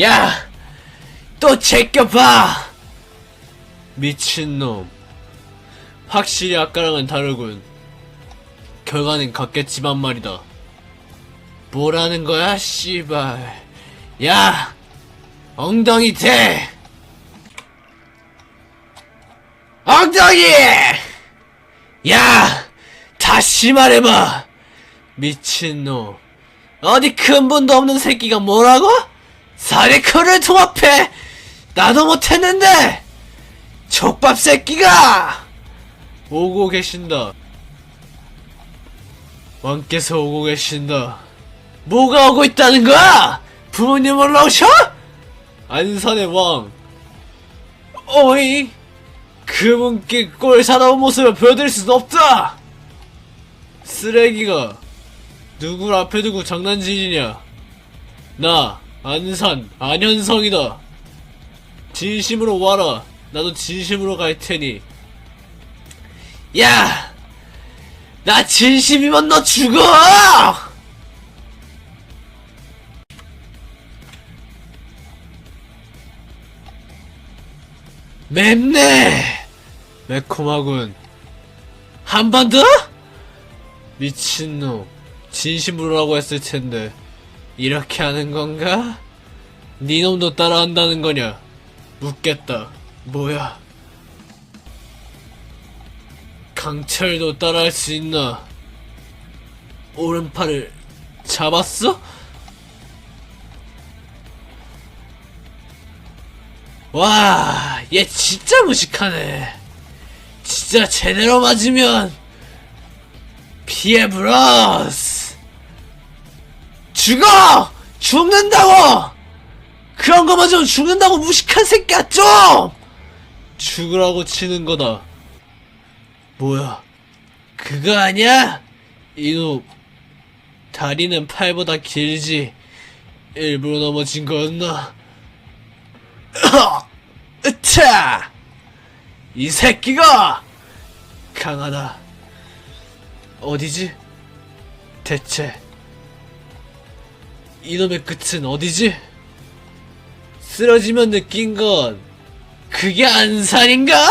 야! 또 제껴봐! 미친놈. 확실히 아까랑은 다르군. 결과는 같겠지만 말이다. 뭐라는 거야, 씨발. 야! 엉덩이 대! 엉덩이! 야! 다시 말해봐! 미친놈. 어디 근본도 없는 새끼가 뭐라고? 사리크를 통합해! 나도 못했는데! 족밥 새끼가! 오고 계신다. 왕께서 오고 계신다. 뭐가 오고 있다는 거야? 부모님 올라오셔? 안산의 왕. 어이, 그분께 꼴 사나운 모습을 보여드릴 수는 없다! 쓰레기가 누굴 앞에 두고 장난질이냐? 나 안산 안현성이다. 진심으로 와라. 나도 진심으로 갈 테니. 야, 나 진심이면 너 죽어. 맵네. 매콤하군. 한 번 더? 미친놈. 진심으로라고 했을 텐데. 이렇게 하는 건가? 네 놈도 따라한다는 거냐? 묻겠다. 뭐야? 강철도 따라할 수 있나? 오른팔을 잡았어? 와, 얘 진짜 무식하네. 진짜 제대로 맞으면 피해 브러스 죽어! 죽는다고! 그런 거 맞으면 죽는다고 무식한 새끼야 좀! 죽으라고 치는 거다. 뭐야? 그거 아니야? 이놈 다리는 팔보다 길지. 일부러 넘어진 거였나? 으차! 이 새끼가 강하다. 어디지? 대체 이놈의 끝은 어디지? 쓰러지면 느낀 건 그게 안산인가?